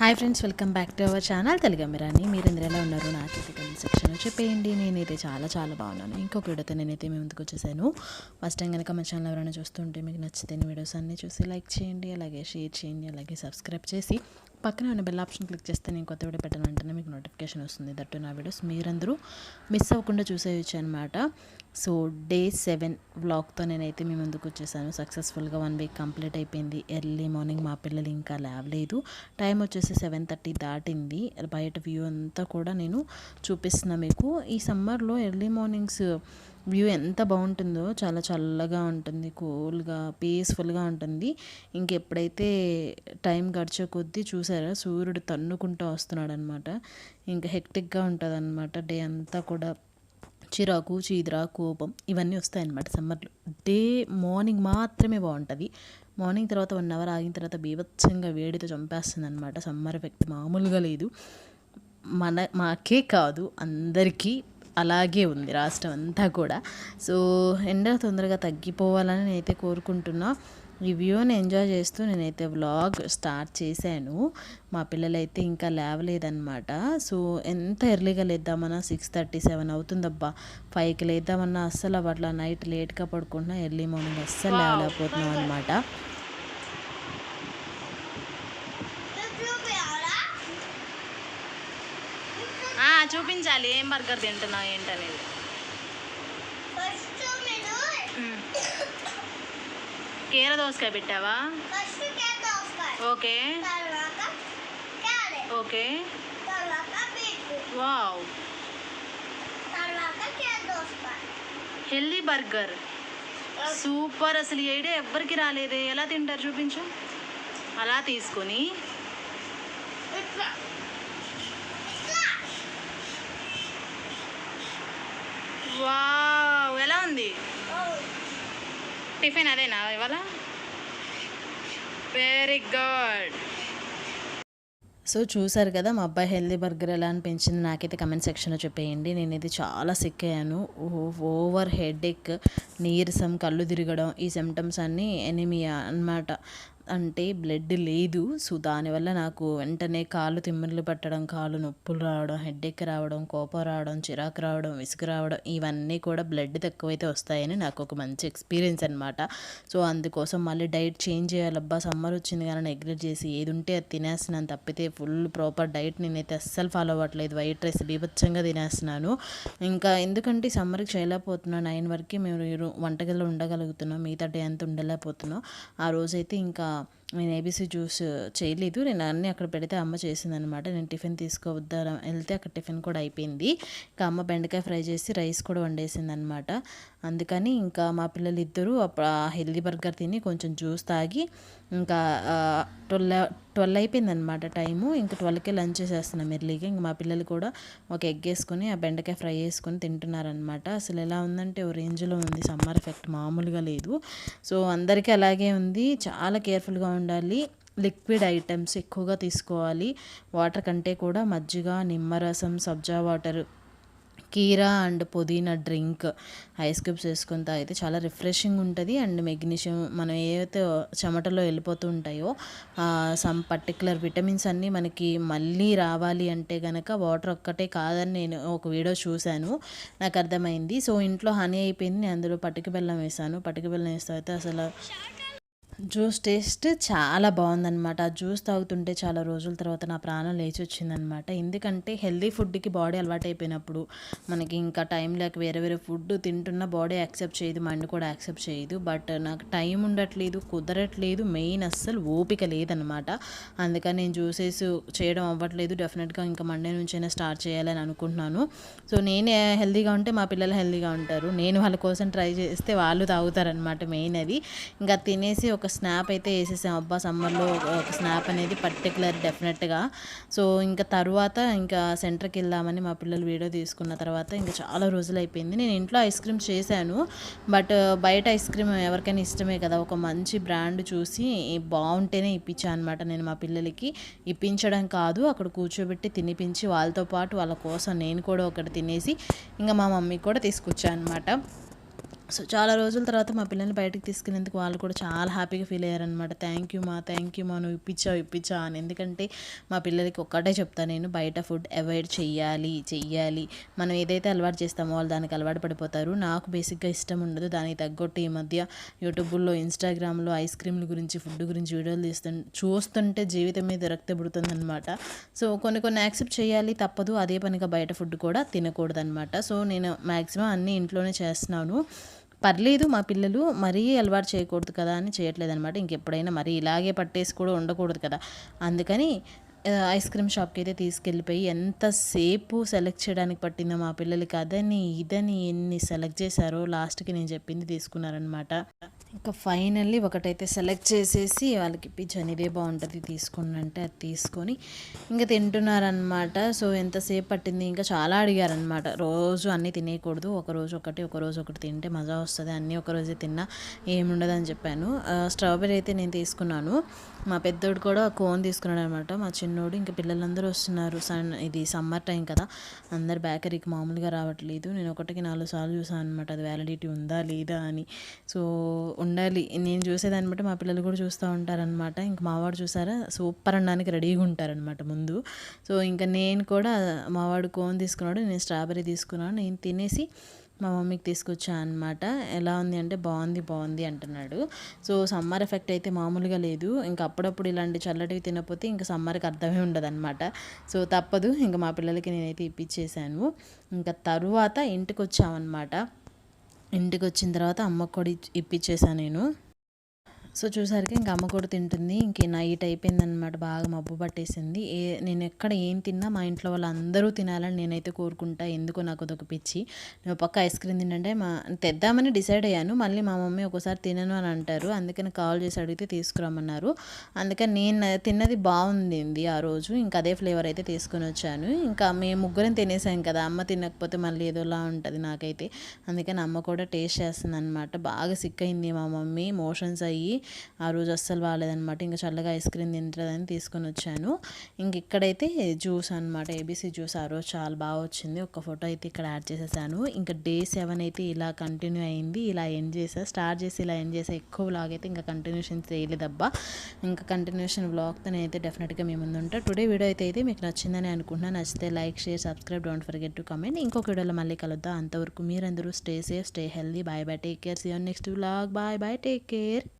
Hi friends welcome back to our channel. Telugu మీరు మీరందరూ ఎలా ఉన్నారు? నాకైతే కమెంట్ సెక్షన్లో చెప్పేయండి. నేనైతే చాలా చాలా బాగున్నాను. ఇంకొక వీడియోతో నేనైతే మీ ముందుకు వచ్చేసాను. ఫస్ట్ టైం కనుక మా ఛానల్ ఎవరైనా చూస్తుంటే మీకు నచ్చితే వీడియోస్ అన్నీ చూసి లైక్ చేయండి అలాగే షేర్ చేయండి అలాగే సబ్స్క్రైబ్ చేసి పక్కనే ఉన్న బెల్ ఆప్షన్ క్లిక్ చేస్తే నేను కొత్త వీడియో పెట్టిన వెంటనే మీకు నోటిఫికేషన్ వస్తుంది. దట్టు నా వీడియోస్ మీరందరూ మిస్ అవ్వకుండా చూసేయచ్చు అనమాట సో డే సెవెన్ వ్లాగ్తో నేనైతే మీ ముందుకు వచ్చేసాను. సక్సెస్ఫుల్గా వన్ వీక్ కంప్లీట్ అయిపోయింది. ఎర్లీ మార్నింగ్ మా పిల్లలు ఇంకా లేవలేదు. టైం వచ్చేసి సెవెన్ థర్టీ దాటింది. బయట వ్యూ అంతా కూడా నేను చూపిస్తున్నా మీకు. ఈ సమ్మర్లో ఎర్లీ మార్నింగ్స్ వ్యూ ఎంత బాగుంటుందో చాలా చల్లగా ఉంటుంది కూల్గా పీస్ఫుల్గా ఉంటుంది. ఇంకెప్పుడైతే టైం గడిచే కొద్దీ చూసారా సూర్యుడు తన్నుకుంటూ వస్తున్నాడు అనమాట ఇంకా హెక్టిక్గా ఉంటుంది అనమాట డే అంతా కూడా చిరాకు చీదరా కోపం ఇవన్నీ వస్తాయన్నమాట సమ్మర్లో. డే మార్నింగ్ మాత్రమే బాగుంటుంది. మార్నింగ్ తర్వాత వన్ అవర్ ఆగిన తర్వాత బీభత్సంగా వేడితో చంపేస్తుంది అనమాట సమ్మర్ ఎఫెక్ట్ మామూలుగా లేదు. మన మాకే కాదు అందరికీ అలాగే ఉంది రాష్ట్రం అంతా కూడా. సో ఎండ తొందరగా తగ్గిపోవాలని నేనైతే కోరుకుంటున్నా. ఈ వ్యూని ఎంజాయ్ చేస్తూ నేనైతే వ్లాగ్ స్టార్ట్ చేశాను. మా పిల్లలైతే ఇంకా లేవలేదన్నమాట. సో ఎంత ఎర్లీగా లేద్దామన్నా సిక్స్ థర్టీ సెవెన్ అవుతుందబ్బా. ఫైవ్కి లేద్దామన్నా అస్సలు అవ్వట్లా. నైట్ లేట్గా పడుకుంటున్నా ఎర్లీ మార్నింగ్ అస్సలు లేవలేకపోతున్నాం అనమాట చూపించాలి ఏం బర్గర్ తింటున్నావు ఏంటనేది. కీర దోసకాయ పెట్టావా? Okay. Okay. Wow. Healthy burger. Super అసలు ఐడియా ఎవ్వరికి రాలేదే. ఎలా తింటారు చూపించు. అలా తీసుకొని ఇట్లా ఇట్లా వావ్ ఎలా ఉంది? టిఫిన్ అదేనా ఇవాళ? వెరీ గుడ్ సో చూసారు కదా మా అబ్బాయి హెల్దీ బర్గర్ ఎలా అనిపించింది నాకైతే కమెంట్ సెక్షన్లో చెప్పేయండి. నేనైతే చాలా సిక్ అయ్యాను. ఓవర్ హెడ్ ఎక్ నీరసం కళ్ళు తిరగడం ఈ సిమ్టమ్స్ అన్నీ ఎనిమియా అన్నమాట. అంటే బ్లడ్ లేదు. సో దానివల్ల నాకు వెంటనే కాళ్ళు తిమ్మిర్లు పట్టడం కాళ్ళు నొప్పులు రావడం హెడ్ఏక్ రావడం కోపం రావడం చిరాకు రావడం విసుగు రావడం ఇవన్నీ కూడా బ్లడ్ తక్కువైతే వస్తాయని నాకు ఒక మంచి ఎక్స్పీరియన్స్ అనమాట సో అందుకోసం మళ్ళీ డైట్ చేంజ్ చేయాలబ్బా సమ్మర్ వచ్చింది కానీ నెగ్లెక్ట్ చేసి ఏది ఉంటే అది తినేస్తున్నాను. తప్పితే ఫుల్ ప్రాపర్ డైట్ నేనైతే అస్సలు ఫాలో అవ్వట్లేదు. వైట్ రైస్ బీభత్సంగా తినేస్తున్నాను. ఇంకా ఎందుకంటే సమ్మర్కి చేయలేకపోతున్నాను. నైన్ వరకు మేము వంటగదిలో ఉండగలుగుతున్నాం. మిగతా డే అంతా ఉండలేకపోతున్నాం. ఆ రోజైతే ఇంకా 보니까 నేను ఏబీసీ జ్యూస్ చేయలేదు. నేను అన్నీ అక్కడ పెడితే అమ్మ చేసిందనమాట నేను టిఫిన్ తీసుకోవద్దా? వెళ్తే అక్కడ టిఫిన్ కూడా అయిపోయింది. ఇంకా అమ్మ బెండకాయ ఫ్రై చేసి రైస్ కూడా వండేసింది అనమాట అందుకని ఇంకా మా పిల్లలు ఇద్దరు అప్పుడు ఆ హెల్దీ బర్గర్ తిని కొంచెం జ్యూస్ తాగి ఇంకా ట్వెల్వ్ ట్వెల్వ్ అయిపోయిందనమాట టైము. ఇంకా ట్వెల్వ్కే లంచ్ చేసేస్తున్నాం ఎర్లీగా ఇంకా మా పిల్లలు కూడా ఒక ఎగ్ వేసుకొని ఆ బెండకాయ ఫ్రై చేసుకొని తింటున్నారనమాట అసలు ఎలా ఉందంటే ఓ రేంజ్లో ఉంది. సమ్మర్ ఎఫెక్ట్ మామూలుగా లేదు. సో అందరికీ అలాగే ఉంది. చాలా కేర్ఫుల్గా ఉండాలి. లిక్విడ్ ఐటమ్స్ ఎక్కువగా తీసుకోవాలి. వాటర్ కంటే కూడా మజ్జిగ నిమ్మరసం సబ్జా వాటర్ కీరా అండ్ పుదీనా డ్రింక్ ఐస్ క్యూబ్స్ వేసుకొని తాగితే చాలా రిఫ్రెషింగ్ ఉంటుంది. అండ్ మెగ్నీషియం మనం ఏవైతే చెమటలో వెళ్ళిపోతూ ఉంటాయో సమ్ పర్టికులర్ విటమిన్స్ అన్నీ మనకి మళ్ళీ రావాలి అంటే కనుక వాటర్ ఒక్కటే కాదని నేను ఒక వీడియో చూశాను. నాకు అర్థమైంది. సో ఇంట్లో హనీ అయిపోయింది. నేను అందులో పటిక బెల్లం వేసాను. పటిక బెల్లం వేస్తే అయితే అసలు జ్యూస్ టేస్ట్ చాలా బాగుందన్నమాట. ఆ జ్యూస్ తాగుతుంటే చాలా రోజుల తర్వాత నా ప్రాణం లేచి వచ్చిందనమాట ఎందుకంటే హెల్దీ ఫుడ్కి బాడీ అలవాటైపోయినప్పుడు మనకి ఇంకా టైం లేక వేరే వేరే ఫుడ్ తింటున్న బాడీ యాక్సెప్ట్ చేయదు మైండ్ కూడా యాక్సెప్ట్ చేయదు. బట్ నాకు టైం ఉండట్లేదు కుదరట్లేదు మెయిన్ అస్సలు ఓపిక లేదనమాట అందుకని నేను జ్యూసెస్ చేయడం అవ్వట్లేదు. డెఫినెట్గా ఇంకా మండే నుంచైనా స్టార్ట్ చేయాలని అనుకుంటున్నాను. సో నేనే హెల్దీగా ఉంటే మా పిల్లలు హెల్దీగా ఉంటారు. నేను వాళ్ళ కోసం ట్రై చేస్తే వాళ్ళు తాగుతారనమాట మెయిన్ అది ఇంకా తినేసి ఒక స్నాప్ అయితే వేసేసాం. అబ్బా సమ్మర్లో ఒక స్నాప్ అనేది పర్టికులర్ డెఫినెట్గా సో ఇంకా తర్వాత ఇంకా సెంటర్కి వెళ్దామని మా పిల్లలు వీడియో తీసుకున్న తర్వాత ఇంకా చాలా రోజులు అయిపోయింది నేను ఇంట్లో ఐస్ క్రీమ్ చేశాను. బట్ uh, బయట ఐస్ క్రీమ్ ఎవరికైనా ఇష్టమే కదా. ఒక మంచి బ్రాండ్ చూసి బాగుంటేనే ఇప్పించాను అనమాట నేను మా పిల్లలకి. ఇప్పించడం కాదు అక్కడ కూర్చోబెట్టి తినిపించి వాళ్ళతో పాటు వాళ్ళ కోసం నేను కూడా ఒకటి తినేసి ఇంకా మా మమ్మీకి కూడా తీసుకొచ్చాను అనమాట సో చాలా రోజుల తర్వాత మా పిల్లల్ని బయటకు తీసుకునేందుకు వాళ్ళు కూడా చాలా హ్యాపీగా ఫీల్ అయ్యారనమాట థ్యాంక్ యూ మా థ్యాంక్ యూ మా నువ్వు ఇప్పించావు ఇప్పించావు అని. ఎందుకంటే మా పిల్లలకి ఒక్కటే చెప్తాను నేను బయట ఫుడ్ అవాయిడ్ చెయ్యాలి చెయ్యాలి. మనం ఏదైతే అలవాటు చేస్తామో వాళ్ళు దానికి అలవాటు పడిపోతారు. నాకు బేసిక్గా ఇష్టం ఉండదు. దానికి తగ్గొట్టు ఈ మధ్య యూట్యూబ్లో ఇన్స్టాగ్రామ్లో ఐస్ క్రీమ్ల గురించి ఫుడ్ గురించి వీడియోలు తీస్తు చూస్తుంటే జీవితం మీద రక్త పుడుతుంది అనమాట సో కొన్ని కొన్ని యాక్సెప్ట్ చేయాలి తప్పదు. అదే పనిగా బయట ఫుడ్ కూడా తినకూడదు అనమాట సో నేను మ్యాక్సిమం అన్నీ ఇంట్లోనే చేస్తున్నాను. పర్లేదు మా పిల్లలు మరీ అలవాటు చేయకూడదు కదా అని చేయట్లేదు అనమాట ఇంకెప్పుడైనా మరీ ఇలాగే పట్టేసి కూడా ఉండకూడదు కదా. అందుకని ఐస్ క్రీమ్ షాప్కి అయితే తీసుకెళ్ళిపోయి ఎంతసేపు సెలెక్ట్ చేయడానికి పట్టిందో మా పిల్లలకి అదని ఇదని ఎన్ని సెలెక్ట్ చేశారో లాస్ట్కి నేను చెప్పింది తీసుకున్నారనమాట ఇంకా ఫైనల్లీ ఒకటైతే సెలెక్ట్ చేసేసి వాళ్ళకి ఇప్పించాను ఇదే బాగుంటుంది తీసుకోండి అంటే అది తీసుకొని ఇంకా తింటున్నారనమాట సో ఎంతసేపు పట్టింది? ఇంకా చాలా అడిగారనమాట రోజు అన్నీ తినేయకూడదు. ఒకరోజు ఒకటి ఒక రోజు ఒకటి తింటే మజా వస్తుంది. అన్నీ ఒక రోజే తిన్నా ఏముండదు అని చెప్పాను. స్ట్రాబెరీ స్ట్రాబెర్రీ అయితే నేను తీసుకున్నాను. మా పెద్దోడు కూడా కోన్ తీసుకున్నాడు అనమాట మా చిన్నోడు ఇంకా పిల్లలందరూ వస్తున్నారు. సన్ ఇది సమ్మర్ టైం కదా. అందరు బేకరీకి మామూలుగా రావట్లేదు. నేను ఒకటికి నాలుగు సార్లు చూసాను అనమాట అది వ్యాలిడిటీ ఉందా లేదా అని. సో ఉండాలి. నేను చూసేదాన్ని బట్టి మా పిల్లలు కూడా చూస్తూ ఉంటారనమాట ఇంక మావాడు చూసారా? సూపర్ అనడానికి రెడీగా ఉంటారనమాట ముందు. సో ఇంకా నేను కూడా మావాడు కోన్ తీసుకున్నాడు నేను స్ట్రాబెర్రీ తీసుకున్నాను. నేను తినేసి మా మమ్మీకి తీసుకొచ్చా అనమాట ఎలా ఉంది అంటే బాగుంది బాగుంది అంటున్నాడు. సో సమ్మర్ ఎఫెక్ట్ అయితే మామూలుగా లేదు. ఇంకా అప్పుడప్పుడు ఇలాంటి చల్లటివి తినకపోతే ఇంకా సమ్మర్కి అర్థమే ఉండదు అనమాట సో తప్పదు. ఇంకా మా పిల్లలకి నేనైతే ఇప్పించేసాను ఇంకా తరువాత ఇంటికి వచ్చామన్నమాట ఇంటికి వచ్చిన తర్వాత అమ్మకు కూడా ఇప్పించేసాను నేను. సో చూసరికి ఇంకా అమ్మ కూడా తింటుంది. ఇంక నైట్ అయిపోయిందనమాట బాగా మబ్బు పట్టేసింది. ఏ నేను ఎక్కడ ఏం తిన్నా మా ఇంట్లో వాళ్ళు అందరూ తినాలని నేనైతే కోరుకుంటా. ఎందుకో నాకు అదొక పిచ్చి. నేను పక్క ఐస్ క్రీమ్ తినంటే మా తెద్దామని డిసైడ్ అయ్యాను. మళ్ళీ మా మమ్మీ ఒకసారి తినను అని అంటారు. అందుకని కాల్ చేసి అడిగితే తీసుకురమ్మన్నారు. అందుకని నేను తిన్నది బాగుంది ఆ రోజు. ఇంకా అదే ఫ్లేవర్ అయితే తీసుకొని వచ్చాను. ఇంకా మేము ముగ్గురం తినేసాం కదా. అమ్మ తినకపోతే మళ్ళీ ఏదోలా ఉంటుంది నాకైతే. అందుకని అమ్మ కూడా టేస్ట్ చేస్తుంది అనమాట బాగా సిక్ అయింది మా మమ్మీ. మోషన్స్ అయ్యి ఆ రోజు అస్సలు బాగాలేదనమాట ఇంకా చల్లగా ఐస్ క్రీమ్ తింటుందని తీసుకొని వచ్చాను. ఇంక ఇక్కడైతే జ్యూస్ అనమాట ఏబీసీ జ్యూస్ ఆ రోజు చాలా బాగా వచ్చింది. ఒక ఫోటో అయితే ఇక్కడ యాడ్ చేసేసాను. ఇంకా డే సెవెన్ అయితే ఇలా కంటిన్యూ అయింది. ఇలా ఎండ్ చేసా. స్టార్ట్ చేసి ఇలా ఎండ్ చేసా. ఎక్కువ వ్లాగ్ అయితే ఇంకా కంటిన్యూషన్ చేయలేదబ్బా. ఇంకా కంటిన్యూషన్ వ్లాగ్తో నేనైతే డెఫినెట్గా మీ ముందు ఉంటా. టుడే వీడియో అయితే అయితే మీకు నచ్చిందని అనుకుంటున్నాను నచ్చితే like share subscribe don't forget to comment ఇంకొక వీడియోలో మళ్ళీ కలుద్దాం. అంతవరకు మీరందరూ stay safe stay healthy bye bye take care see next vlog bye bye take care